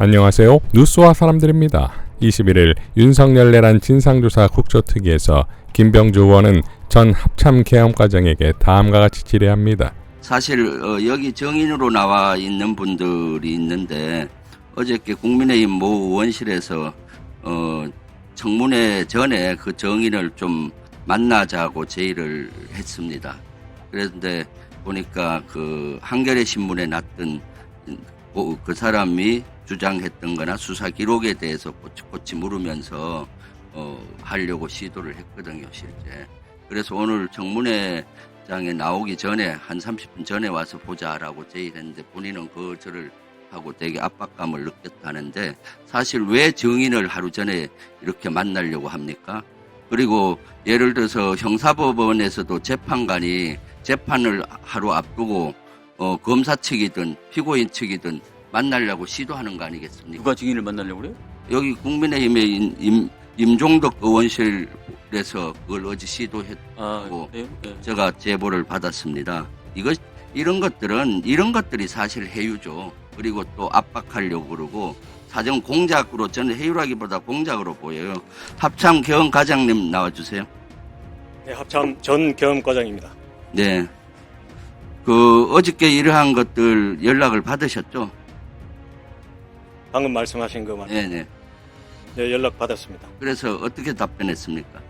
안녕하세요. 뉴스와 사람들입니다. 21일 윤석열 내란 진상조사 국조특위에서 김병주 의원은 전 합참 계엄과장에게 다음과 같이 지뢰합니다. 사실 어, 여기 정인으로 나와 있는 분들이 있는데 어저께 국민의힘 모 의원실에서 어, 청문회 전에 그 정인을 좀 만나자고 제의를 했습니다. 그런데 보니까 그 한겨레 신문에 났던 그- 그 사람이 주장했던 거나 수사 기록에 대해서 꼬치꼬치 물으면서 어, 하려고 시도를 했거든요, 실제. 그래서 오늘 청문회장에 나오기 전에 한 30분 전에 와서 보자라고 제의를 했는데 본인은 거절을 하고 되게 압박감을 느꼈다는데 사실 왜 정인을 하루 전에 이렇게 만나려고 합니까? 그리고 예를 들어서 형사법원에서도 재판관이 재판을 하루 앞두고 어, 검사 측이든 피고인 측이든 만나려고 시도하는 거 아니겠습니까? 누가 증인을 만나려고 그래요? 여기 국민의힘의 임, 임, 임종덕 의원실에서 그걸 어제 시도했 아, 뭐, 그래요? 네. 제가 제보를 받았습니다. 이것 이런 것들은 이런 것들이 사실 해유죠. 그리고 또 압박하려고 그러고 사정 공작으로 저는 해유라기보다 공작으로 보여요. 합참 개헌 과장님 나와주세요. 네, 합참 전 경험 과장입니다. 네. 그 어저께 이러한 것들 연락을 받으셨죠? 방금 말씀하신 그 말, 네네. 네, 연락 받았습니다. 그래서 어떻게 답변했습니까?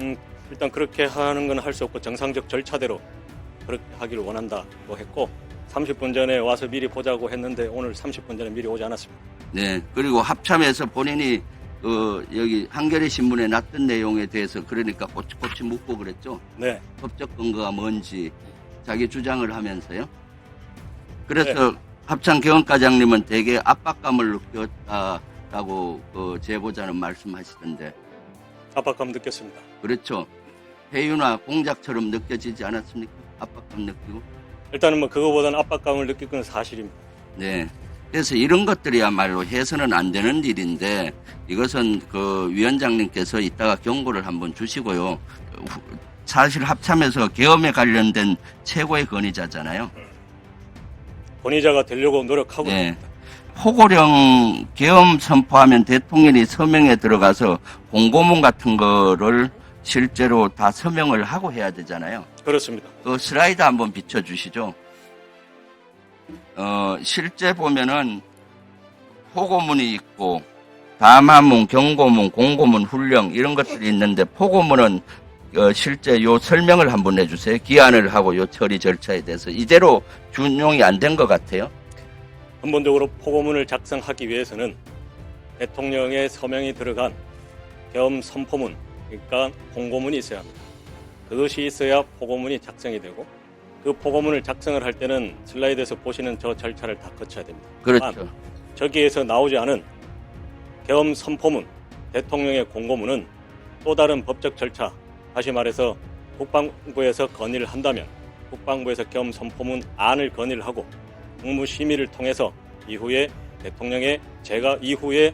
음, 일단 그렇게 하는 건 할 수 없고 정상적 절차대로 그렇게 하기를 원한다고 했고 30분 전에 와서 미리 보자고 했는데 오늘 30분 전에 미리 오지 않았습니다. 네. 그리고 합참에서 본인이 어, 여기 한겨레 신문에 났던 내용에 대해서 그러니까 꼬치꼬치 묻고 그랬죠. 네, 법적 근거가 뭔지 자기 주장을 하면서요. 그래서 합참 경원과장님은 되게 압박감을 느꼈다라고 그 제보자는 말씀하시던데 압박감 느꼈습니다. 그렇죠. 회유나 공작처럼 느껴지지 않았습니까? 압박감 느끼고. 일단은 뭐 그거보다는 압박감을 느낄 건 사실입니다. 네. 그래서 이런 것들이야말로 해서는 안 되는 일인데 이것은 그 위원장님께서 이따가 경고를 한번 주시고요. 후- 사실 합참에서 계엄에 관련된 최고의 권위자잖아요. 권위자가 되려고 노력하고 네. 있습니다. 포고령 계엄 선포하면 대통령이 서명에 들어가서 공고문 같은 거를 실제로 다 서명을 하고 해야 되잖아요. 그렇습니다. 그 슬라이드 한번 비춰주시죠. 어, 실제 보면은 포고문이 있고 담화문, 경고문, 공고문, 훈령 이런 것들이 있는데 포고문은 어, 실제 요 설명을 한번 해주세요. 기한을 하고 요 처리 절차에 대해서 이대로 준용이 안 된 것 같아요. 근본적으로 포고문을 작성하기 위해서는 대통령의 서명이 들어간 계엄 선포문, 그러니까 공고문이 있어야 합니다. 그것이 있어야 포고문이 작성이 되고 그 포고문을 작성을 할 때는 슬라이드에서 보시는 저 절차를 다 거쳐야 됩니다. 그렇죠. 저기에서 나오지 않은 계엄 선포문, 대통령의 공고문은 또 다른 법적 절차, 다시 말해서 국방부에서 건의를 한다면 국방부에서 계엄 선포문 안을 건의를 하고 국무 심의를 통해서 이후에 대통령의 제가 이후에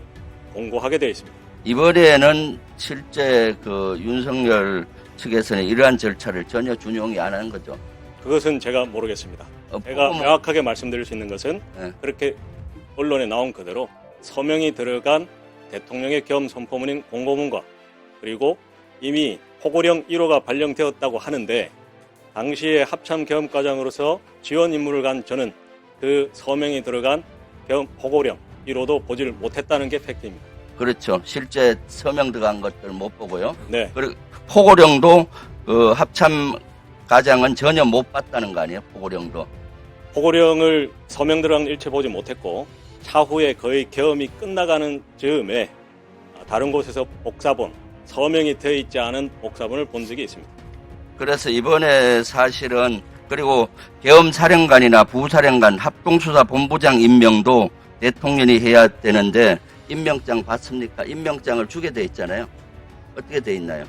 공고하게 되어 있습니다. 이번에는 실제 그 윤석열 측에서는 이러한 절차를 전혀 준용이 안한 거죠. 그것은 제가 모르겠습니다. 어, 제가 포고문- 명확하게 말씀드릴 수 있는 것은 네. 그렇게 언론에 나온 그대로 서명이 들어간 대통령의 겸 선포문인 공고문과 그리고 이미 포고령 1호가 발령되었다고 하는데 당시에 합참 겸과장으로서 지원 임무를 간 저는 그 서명이 들어간 겸 포고령 1호도 보지를 못했다는 게 팩트입니다. 그렇죠. 실제 서명 들어간 것들 못 보고요. 네, 그리고 포고령도 그 합참 가장은 전혀 못 봤다는 거 아니에요? 포고령도. 포고령을 서명 들어간 일체 보지 못했고 차후에 거의 계엄이 끝나가는 즈음에 다른 곳에서 복사본 서명이 되어 있지 않은 복사본을 본 적이 있습니다. 그래서 이번에 사실은 그리고 계엄사령관이나 부사령관 합동수사 본부장 임명도 대통령이 해야 되는데 임명장 받습니까? 임명장을 주게 돼 있잖아요. 어떻게 돼 있나요?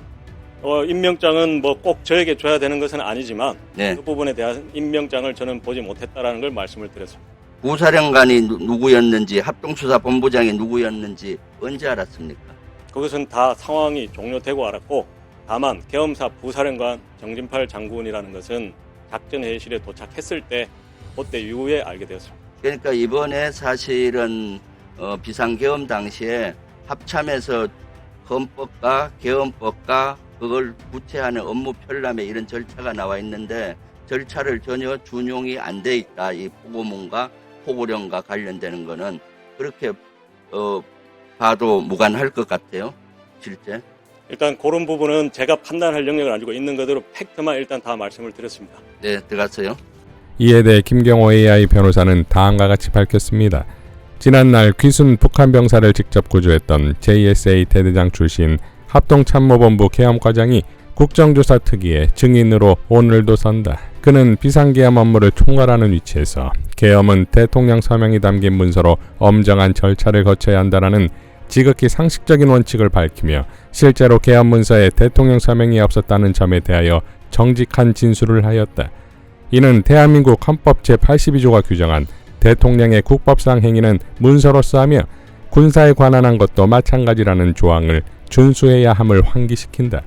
어, 임명장은 뭐 꼭 저에게 줘야 되는 것은 아니지만 네. 그 부분에 대한 임명장을 저는 보지 못했다라는 걸 말씀을 드렸습니다. 부사령관이 누- 누구였는지 합동수사 본부장이 누구였는지 언제 알았습니까? 그것은 다 상황이 종료되고 알았고 다만 계엄사 부사령관 정진팔 장군이라는 것은 작전회의실에 도착했을 때 그때 이후에 알게 되었습니다. 그러니까 이번에 사실은 어, 비상계엄 당시에 합참에서 헌법과 계엄법과 그걸 구체하는 업무 편람에 이런 절차가 나와 있는데 절차를 전혀 준용이 안 돼 있다. 이 포고문과 포고령과 관련되는 거는 그렇게 어, 봐도 무관할 것 같아요. 실제. 일단 그런 부분은 제가 판단할 영역을 가지고 있는 그대로 팩트만 일단 다 말씀을 드렸습니다. 네, 들어갔어요. 이에 대해 김경호 AI 변호사는 다음과 같이 밝혔습니다. 지난날 귀순 북한 병사를 직접 구조했던 JSA 대대장 출신 합동참모본부 계엄과장이 국정조사 특위의 증인으로 오늘도 선다. 그는 비상계엄 업무를 총괄하는 위치에서 계엄은 대통령 서명이 담긴 문서로 엄정한 절차를 거쳐야 한다라는 지극히 상식적인 원칙을 밝히며 실제로 계엄 문서에 대통령 서명이 없었다는 점에 대하여 정직한 진술을 하였다. 이는 대한민국 헌법 제82조가 규정한 대통령의 국법상 행위는 문서로서 하며 군사에 관한한 것도 마찬가지라는 조항을 준수해야 함을 환기시킨다.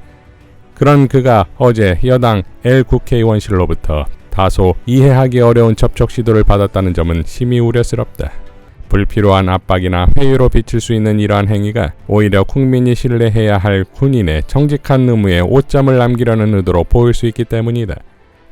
그런 그가 어제 여당 L 국회의원실로부터 다소 이해하기 어려운 접촉 시도를 받았다는 점은 심히 우려스럽다. 불필요한 압박이나 회유로 비칠 수 있는 이러한 행위가 오히려 국민이 신뢰해야 할 군인의 정직한 의무에 오점을 남기려는 의도로 보일 수 있기 때문이다.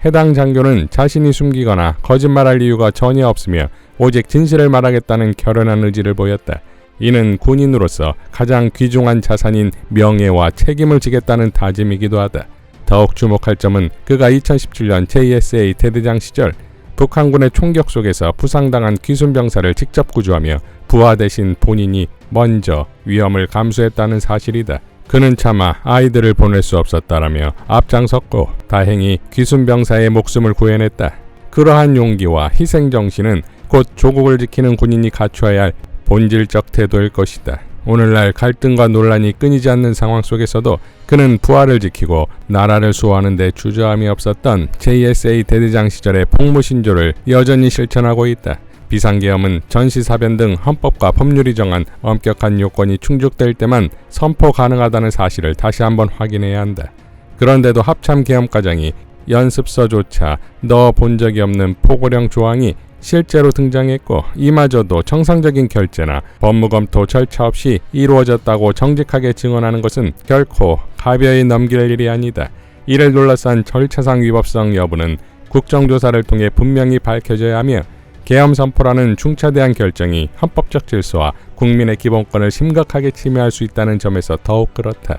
해당 장교는 자신이 숨기거나 거짓말할 이유가 전혀 없으며 오직 진실을 말하겠다는 결연한 의지를 보였다. 이는 군인으로서 가장 귀중한 자산인 명예와 책임을 지겠다는 다짐이기도 하다. 더욱 주목할 점은 그가 2017년 JSA 대대장 시절 북한군의 총격 속에서 부상당한 귀순병사를 직접 구조하며 부하 대신 본인이 먼저 위험을 감수했다는 사실이다. 그는 차마 아이들을 보낼 수 없었다라며 앞장섰고 다행히 귀순병사의 목숨을 구해냈다. 그러한 용기와 희생 정신은 곧 조국을 지키는 군인이 갖춰야 할 본질적 태도일 것이다. 오늘날 갈등과 논란이 끊이지 않는 상황 속에서도 그는 부하를 지키고 나라를 수호하는 데 주저함이 없었던 JSA 대대장 시절의 폭무신조를 여전히 실천하고 있다. 비상계엄은 전시사변 등 헌법과 법률이 정한 엄격한 요건이 충족될 때만 선포 가능하다는 사실을 다시 한번 확인해야 한다. 그런데도 합참 계엄 과정이 연습서조차 넣어 본 적이 없는 포고령 조항이 실제로 등장했고 이마저도 정상적인 결재나 법무검토 절차 없이 이루어졌다고 정직하게 증언하는 것은 결코 가벼이 넘길 일이 아니다. 이를 둘러싼 절차상 위법성 여부는 국정조사를 통해 분명히 밝혀져야 하며 계엄 선포라는 중차대한 결정이 헌법적 질서와 국민의 기본권을 심각하게 침해할 수 있다는 점에서 더욱 그렇다.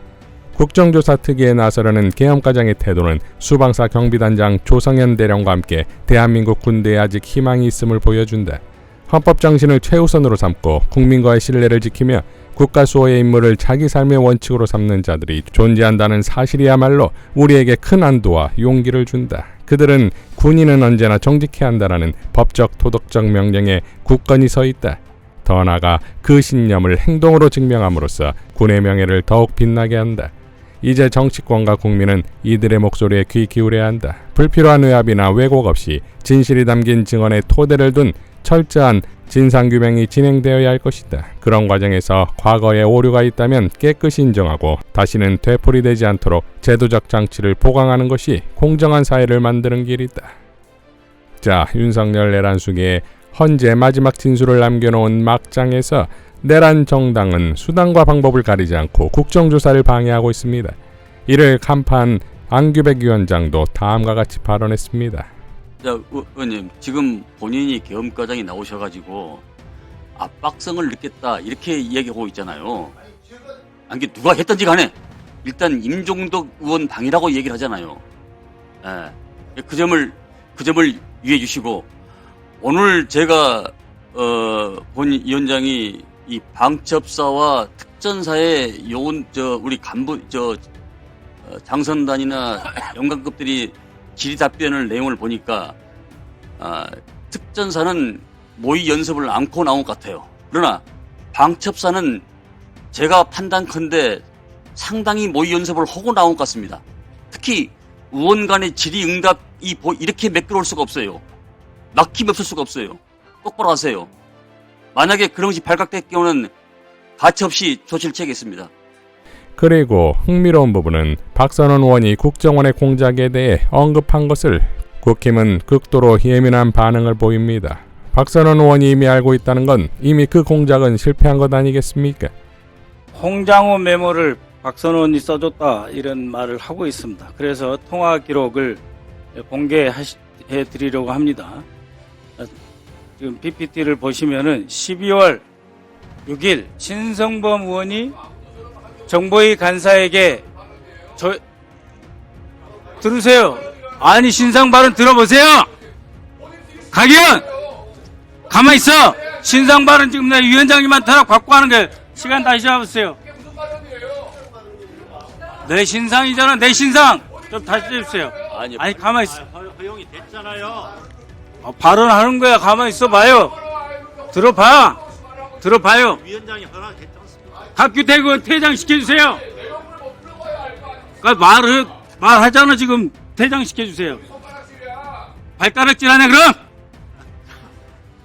국정조사 특위에 나서려는 계엄과장의 태도는 수방사 경비단장 조성현 대령과 함께 대한민국 군대에 아직 희망이 있음을 보여준다. 헌법 정신을 최우선으로 삼고 국민과의 신뢰를 지키며 국가 수호의 임무를 자기 삶의 원칙으로 삼는 자들이 존재한다는 사실이야말로 우리에게 큰 안도와 용기를 준다. 그들은 군인은 언제나 정직해야 한다라는 법적 도덕적 명령에 굳건히 서 있다. 더 나아가 그 신념을 행동으로 증명함으로써 군의 명예를 더욱 빛나게 한다. 이제 정치권과 국민은 이들의 목소리에 귀 기울여야 한다. 불필요한 외압이나 왜곡 없이 진실이 담긴 증언의 토대를 둔 철저한 진상규명이 진행되어야 할 것이다. 그런 과정에서 과거에 오류가 있다면 깨끗이 인정하고 다시는 되풀이되지 않도록 제도적 장치를 보강하는 것이 공정한 사회를 만드는 길이다. 자, 윤석열 내란 수계에 헌재 마지막 진술을 남겨놓은 막장에서 내란 정당은 수단과 방법을 가리지 않고 국정조사를 방해하고 있습니다. 이를 간판 안규백 위원장도 다음과 같이 발언했습니다. 자, 의- 의원님, 지금 본인이 계엄과장이 나오셔가지고 압박성을 느꼈다 이렇게 이야기하고 있잖아요. 아니, 이게 누가 했던지 간에 일단 임종덕 의원 방이라고 얘기를 하잖아요. 예, 그 점을 그 점을 유의해 주시고 오늘 제가 어, 본 위원장이 이 방첩사와 특전사의 요원 저 우리 간부 저 어, 장선단이나 영관급들이 질의 답변을 내용을 보니까 아, 특전사는 모의 연습을 안고 나온 것 같아요. 그러나 방첩사는 제가 판단컨대 상당히 모의 연습을 하고 나온 것 같습니다. 특히 의원 간의 질의 응답이 보- 이렇게 매끄러울 수가 없어요. 막힘 없을 수가 없어요. 똑바로 하세요. 만약에 그런 것이 발각될 경우는 가차없이 조치를 취하겠습니다. 그리고 흥미로운 부분은 박선원 의원이 국정원의 공작에 대해 언급한 것을 국힘은 극도로 예민한 반응을 보입니다. 박선원 의원이 이미 알고 있다는 건 이미 그 공작은 실패한 것 아니겠습니까? 홍장호 메모를 박선원이 써줬다 이런 말을 하고 있습니다. 그래서 통화 기록을 공개해 드리려고 합니다. 어, 지금 PPT를 보시면은 12월 6일 신성범 의원이 정보위 간사에게 저 들으세요. 아니 신상 발언 들어보세요. 강의원 가만 있어. 신상 발언 지금 내 위원장님한테 받고 하는 게 시간 다시 잡으세요. 내 신상이잖아. 내 신상 좀 다시 해주세요. 아니, 아니 가만 있어. 허용이 됐잖아요. 어, 발언하는 거야. 가만 있어 봐요. 들어봐. 들어봐요. 위원장이 허락했지 않습니까? 학규태그 퇴장 시켜주세요. 그 말을 말하잖아 지금 퇴장 시켜주세요. 발가락질 하네 그럼.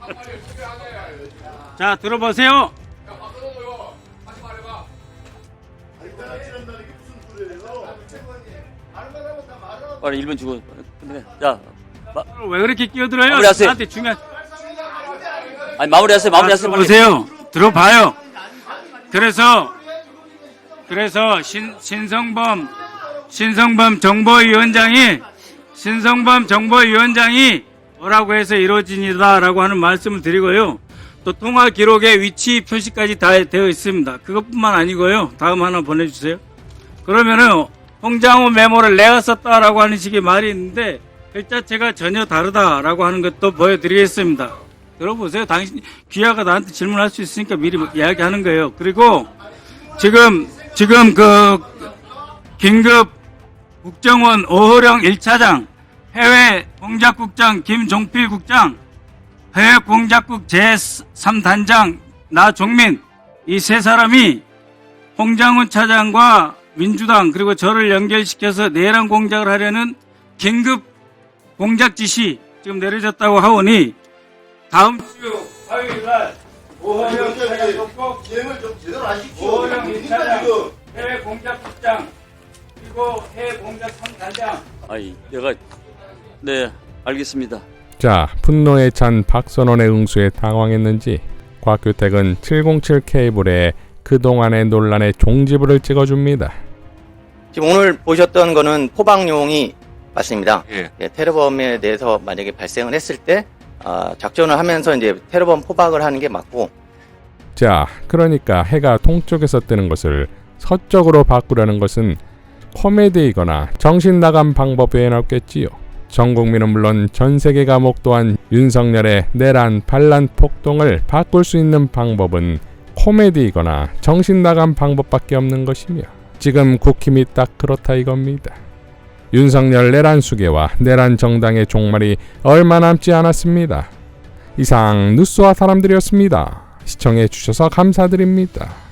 자 들어보세요. 빨리 1분 주고 끝내. 자, 마, 왜 그렇게 끼어들어요? 마무리하세요. 나한테 중요한. 아니 마무리하세요. 마무리하세요. 빨리. 보세요. 들어봐요. 그래서 그래서 신 신성범 신성범 정보위원장이 신성범 정보위원장이 뭐라고 해서 이루어진이다라고 하는 말씀을 드리고요. 또 통화 기록에 위치 표시까지 다 되어 있습니다. 그것뿐만 아니고요. 다음 하나 보내주세요. 그러면은 홍장호 메모를 내가 썼다라고 하는 식의 말이 있는데 글 자체가 전혀 다르다라고 하는 것도 보여드리겠습니다. 들어보세요. 당신 귀하가 나한테 질문할 수 있으니까 미리 이야기하는 거예요. 그리고 지금 지금 그 긴급 국정원 오호령 1차장 해외 공작국장 김종필 국장 해외 공작국 제3단장 나종민 이 세 사람이 홍장훈 차장과 민주당 그리고 저를 연결시켜서 내란 공작을 하려는 긴급 공작 지시 지금 내려졌다고 하오니 다음 주 화요일 날 오호령 차장 속국 진행을 좀 제대로 하십시오. 1차장 지금? 해외 공작 국장 그리고 해외 공작 3단장 아니, 내가 네, 알겠습니다. 자, 분노에 찬 박선원의 응수에 당황했는지 곽규택은 707 케이블에 그동안의 논란의 종지부를 찍어줍니다. 지금 오늘 보셨던 거는 포박용이 맞습니다. 예. 예, 테러범에 대해서 만약에 발생을 했을 때 아, 작전을 하면서 이제 테러범 포박을 하는 게 맞고 자, 그러니까 해가 동쪽에서 뜨는 것을 서쪽으로 바꾸려는 것은 코미디이거나 정신 나간 방법 외엔 없겠지요. 전 국민은 물론 전 세계가 목도한 윤석열의 내란 반란 폭동을 바꿀 수 있는 방법은 코미디이거나 정신 나간 방법밖에 없는 것이며 지금 국힘이 딱 그렇다 이겁니다. 윤석열 내란 수계와 내란 정당의 종말이 얼마 남지 않았습니다. 이상 뉴스와 사람들이었습니다. 시청해 주셔서 감사드립니다.